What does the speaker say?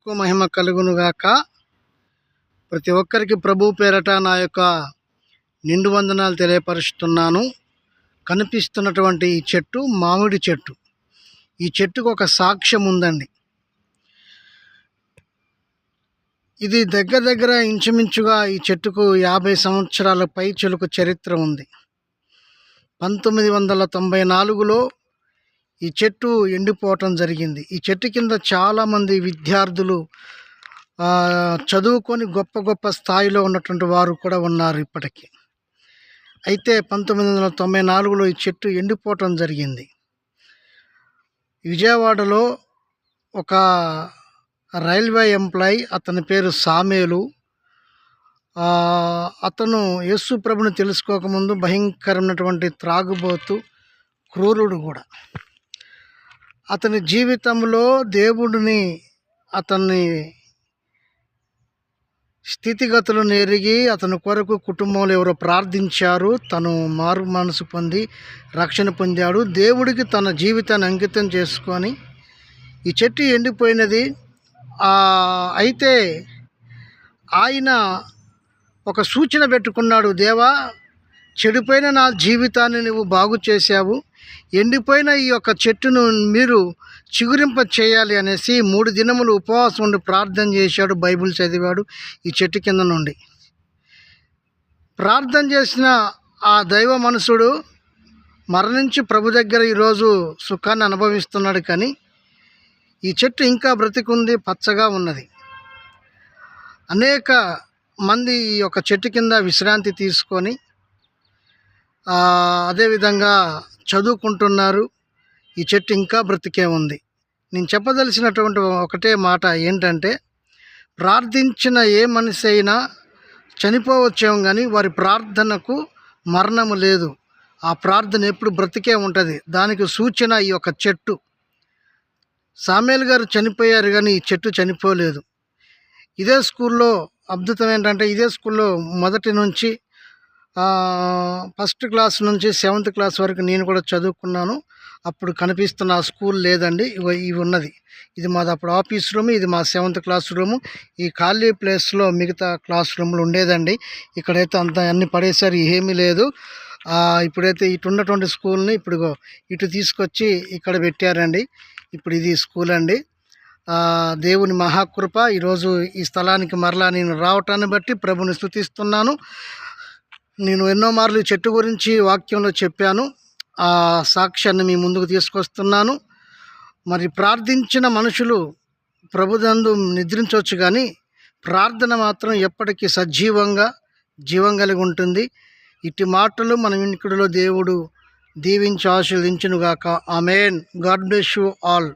ఎక్కువ మహిమ కలుగునుగాక ప్రతి ఒక్కరికి ప్రభు పేరట నా యొక్క నిండు వందనాలు తెలియపరుస్తున్నాను. కనిపిస్తున్నటువంటి ఈ చెట్టు మామిడి చెట్టు. ఈ చెట్టుకు ఒక సాక్ష్యం ఉందండి. ఇది దగ్గర దగ్గర ఇంచుమించుగా ఈ చెట్టుకు యాభై సంవత్సరాల పై చెలుకు చరిత్ర ఉంది. పంతొమ్మిది వందల తొంభై నాలుగులో ఈ చెట్టు ఎండిపోవటం జరిగింది. ఈ చెట్టు కింద చాలామంది విద్యార్థులు చదువుకొని గొప్ప గొప్ప స్థాయిలో ఉన్నటువంటి వారు కూడా ఉన్నారు ఇప్పటికీ. అయితే పంతొమ్మిది వందల తొంభై నాలుగులో ఈ చెట్టు ఎండిపోవటం జరిగింది. విజయవాడలో ఒక రైల్వే ఎంప్లాయ్ అతని పేరు సామేలు. అతను యేసు ప్రభుని తెలుసుకోకముందు భయంకరమైనటువంటి త్రాగుబోతు క్రూరుడు కూడా. అతని జీవితంలో దేవుడిని అతన్ని స్థితిగతులను ఎరిగి అతని కొరకు కుటుంబంలో ఎవరో ప్రార్థించారు. తను మారు మనసు పొంది రక్షణ పొందాడు. దేవుడికి తన జీవితాన్ని అంకితం చేసుకొని ఈ చెట్టు ఎండిపోయినది. అయితే ఆయన ఒక సూచన పెట్టుకున్నాడు. దేవా చెడిపోయిన నా జీవితాన్ని నువ్వు బాగు చేశావు. ఎండిపోయిన ఈ యొక్క చెట్టును మీరు చిగురింప చేయాలి అనేసి మూడు దినములు ఉపవాసం ఉండి ప్రార్థన చేశాడు బైబిల్ చదివాడు ఈ చెట్టు కింద నుండి. ప్రార్థన చేసిన ఆ దైవ మనుషుడు మరణించి ప్రభు దగ్గర ఈరోజు సుఖాన్ని అనుభవిస్తున్నాడు కానీ ఈ చెట్టు ఇంకా బ్రతికుంది పచ్చగా ఉన్నది. అనేక మంది ఈ యొక్క చెట్టు కింద విశ్రాంతి తీసుకొని అదేవిధంగా చదువుకుంటున్నారు. ఈ చెట్టు ఇంకా బ్రతికే ఉంది. నేను చెప్పదలిసినటువంటి ఒకటే మాట ఏంటంటే ప్రార్థించిన ఏ మనిషి అయినా చనిపోవచ్చేమో కానీ వారి ప్రార్థనకు మరణము లేదు. ఆ ప్రార్థన ఎప్పుడు బ్రతికే ఉంటుంది. దానికి సూచన ఈ యొక్క చెట్టు. సామేల్ గారు చనిపోయారు కానీ ఈ చెట్టు చనిపోలేదు. ఇదే స్కూల్లో అద్భుతం ఏంటంటే ఇదే స్కూల్లో మొదటి నుంచి ఫస్ట్ క్లాస్ నుంచి సెవెంత్ క్లాస్ వరకు నేను కూడా చదువుకున్నాను. అప్పుడు కనిపిస్తున్న ఆ స్కూల్ లేదండి ఇవి ఉన్నది. ఇది మాది అప్పుడు ఆఫీస్ రూమ్ ఇది మా సెవెంత్ క్లాస్ రూము. ఈ ఖాళీ ప్లేస్లో మిగతా క్లాస్ రూమ్లు ఉండేదండి. ఇక్కడైతే అంత అన్ని పడేసారు ఏమీ లేదు. ఇప్పుడైతే ఇటు ఉన్నటువంటి స్కూల్ని ఇప్పుడు ఇటు తీసుకొచ్చి ఇక్కడ పెట్టారండి. ఇప్పుడు ఇది స్కూల్ అండి. దేవుని మహాకృప. ఈరోజు ఈ స్థలానికి మరలా నేను రావటాన్ని బట్టి ప్రభుని స్థుతిస్తున్నాను నేను ఎన్నో మార్లు ఈ చెట్టు గురించి వాక్యంలో చెప్పాను. ఆ సాక్ష్యాన్ని మీ ముందుకు తీసుకొస్తున్నాను. మరి ప్రార్థించిన మనుషులు ప్రభుదందు నిద్రించవచ్చు కానీ ప్రార్థన మాత్రం ఎప్పటికీ సజీవంగా జీవం కలిగి ఉంటుంది. ఇట్టి మాటలు మన వినికిడిలో దేవుడు దీవించి ఆశీర్వదించునుగాక. Amen. God bless you all.